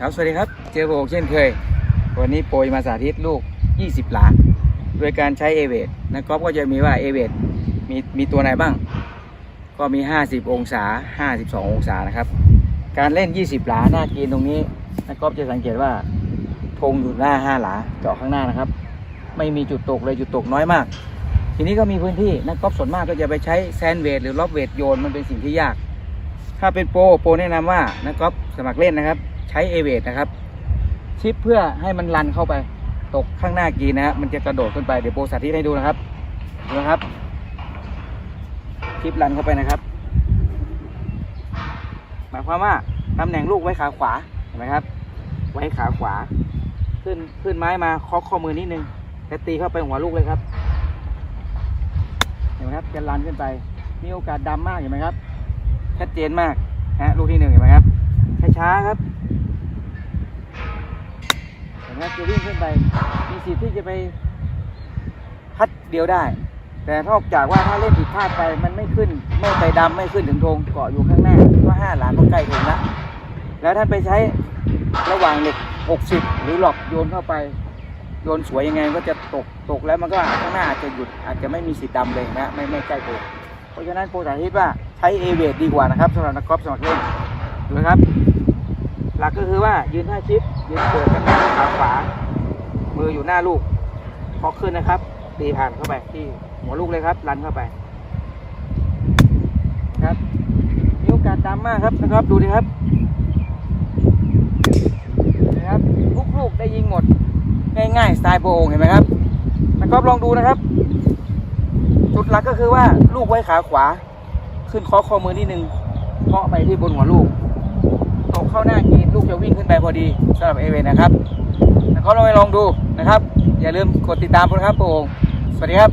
ครับ สวัสดีครับ เจอผมเช่นเคย วันนี้โปรยมาสาธิตลูก 20 หลา โดยการใช้เอเวทนะก๊อฟก็จะมีว่าเอเวทมีมีตัวไหนบ้าง ก็มี 50 องศา 52 องศานะครับ การเล่น 20 หลาหน้ากีนตรงนี้นะก๊อฟจะสังเกตว่าธงอยู่หน้า 5 หลา เจาะข้างหน้านะครับ ไม่มีจุดตกเลยจุดตกน้อยมาก ทีนี้ก็มีพื้นที่นักกอล์ฟส่วนมากก็จะไปใช้แซนเวทหรือล็อบเวทโยนมันเป็นสิ่งที่ยาก ถ้าเป็นโปรโปรแนะนำว่านักกอล์ฟสมัครเล่นนะครับ ใช้เอเวทนะครับ ชิปเพื่อให้มันรันเข้าไป ตกข้างหน้ากีนะครับมันจะกระโดดขึ้นไปเดี๋ยวโปรสาธิตให้ดูนะครับดูนะครับ ชิปรันเข้าไปนะครับ หมายความว่าตำแหน่งลูกไว้ขาขวาเห็นไหมครับ ไว้ขาขวา ขึ้นขึ้นไม้มาเคาะข้อมือนิดนึงแล้วตีเข้าไปหัวลูกเลยครับเห็นไหมครับจะลันขึ้นไป มีโอกาสดำมากเห็นไหมครับชัดเจนมากฮะลูกที่หนึ่งเห็นไหมครับช้าๆครับ นไหมครับจะวิ่งขึ้นไป มีสิทธิ์ที่จะไปพัดเดียวได้ แต่นอกจากว่าถ้าเล่นผิดพลาดไปมันไม่ขึ้น ไม่ไปดำไม่ขึ้นถึงธงเกาะอยู่ข้างหน้าก็ห้าหลานก็ใกล้ถึงละแล้วท่านไปใช้ระหว่างเหล็ก 60 หรือหลอกโยนเข้าไป โยนสวยยังไงก็จะตกตกแล้วมันก็ข้างหน้าอาจจะหยุดอาจจะไม่มีสิทธิ์ดำเลยนะไม่ไม่ใกล้โปรเพราะฉะนั้นโปรสาธิตว่าใช้เอเวทดีกว่านะครับสำหรับนักกอล์ฟสมัครเล่นดูนะครับ หลักก็คือว่ายืนท่าชิปยืนเปิดกันาขาขวา มืออยู่หน้าลูก พอขึ้นนะครับ ตีผ่านเข้าไปที่หัวลูกเลยครับรันเข้าไป ครับมีโอกาสดำมมากครับนะครับดูดิครับนะครับทุกลูกได้ยิงหมด ง่ายๆสไตล์โปรงเห็นไหมครับนะครับลองดูนะครับ จุดหลักก็คือว่าลูกไว้ขาขวา ขึ้นเคาะข้อมือนิดนึงเคาะไปที่บนหัวลูก ผมเข้าหน้ากีนลูกจะวิ่งขึ้นไปพอดีสำหรับเอเวนนะครับนะครับลองไปลองดูนะครับ อย่าลืมกดติดตามผมนะครับโปรงสวัสดีครับ